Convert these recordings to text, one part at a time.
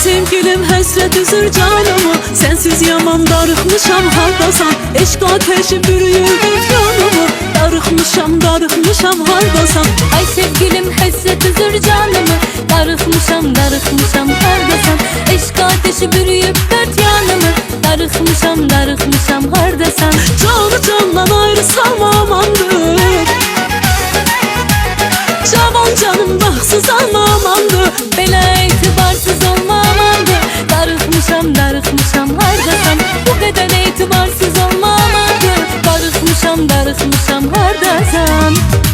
Sevgilim həsrət üzür canımı Sensiz yaman darıxmışam hardasan. Eşq ateşi bürüyür bir yanımı Darıxmışam, darıxmışam hardasan. Ay sevgilim həsrət üzür canımı Darıxmışam, darıxmışam hardasan. Eşq ateşi bürüyüb dört yanımı Darıxmışam, darıxmışam hardasan. Canı candan ayrı salma amandır. Cavan canım baxsız alma amandır Belə etibarsız hardasan Bu qədər etibarsız olmamandı Darıxmışam, darıxmışam hardasan Bu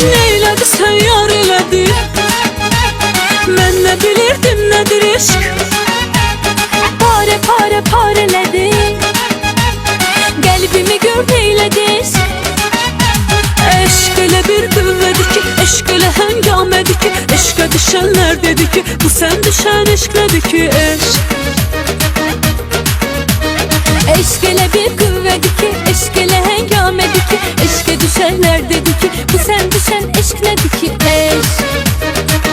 Neylədi sən yar elədi Mən nə bilirdim nədir eşq Pare pare parələdi Qəlbimi gör eylədi Eşq elə bir qüvvədir ki Eşq elə həngamədir ki Eşqə düşənlər dedi ki Bu sən düşən eşq nədir ki eşq Eşq elə bir qüvvədir ki Eşq elə həngamədir ki Eşqə düşənlər dedi ki Bu sən düşən eşq nədir ki Eşq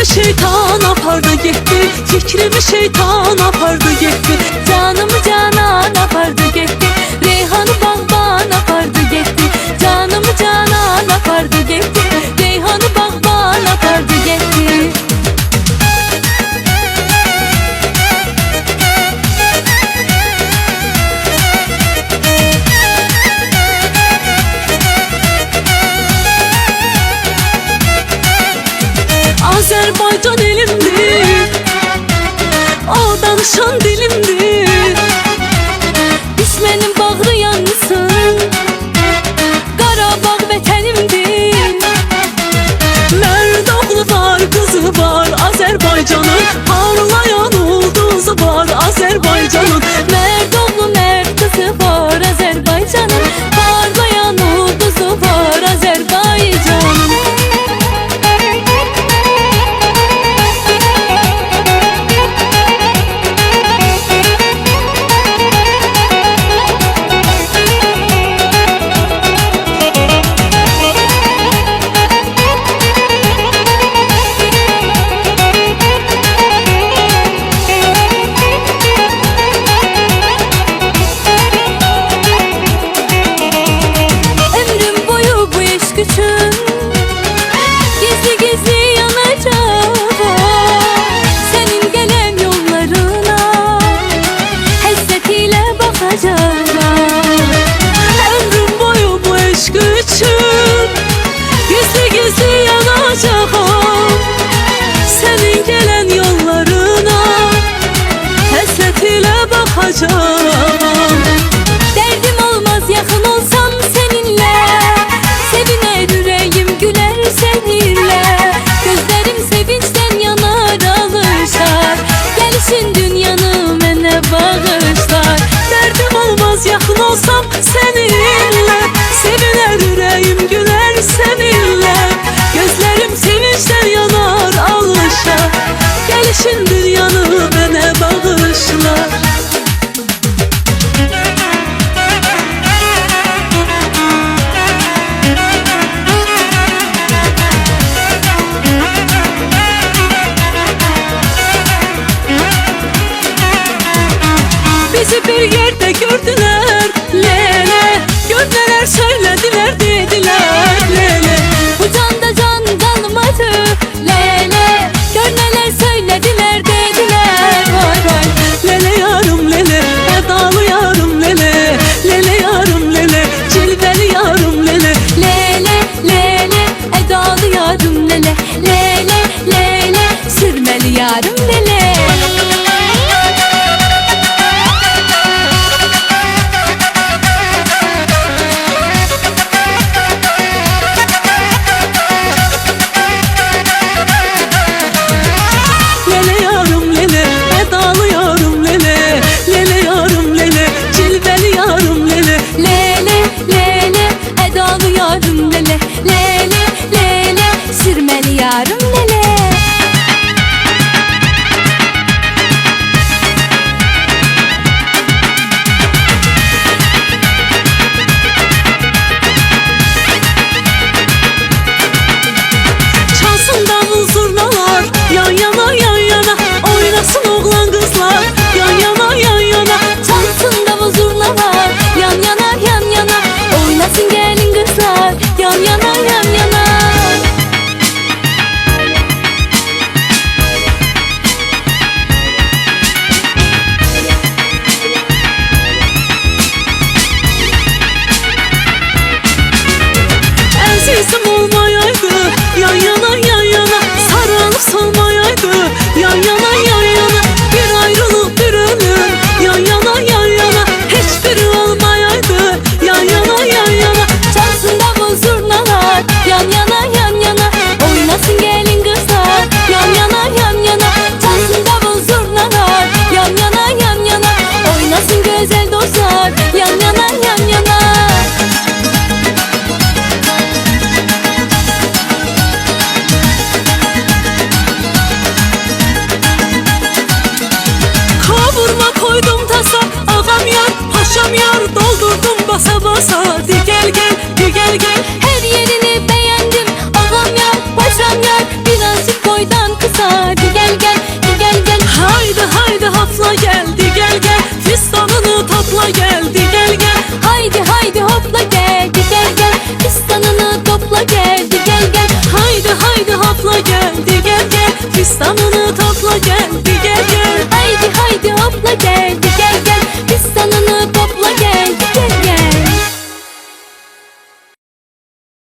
Fikrimi şeytan apardı getdi Fikrimi şeytan apardı getdi Canımı Azərbaycan elimdir O danışan dilimdir lele Lele Sürmeli yarım basa basa Di gel gel di gel gel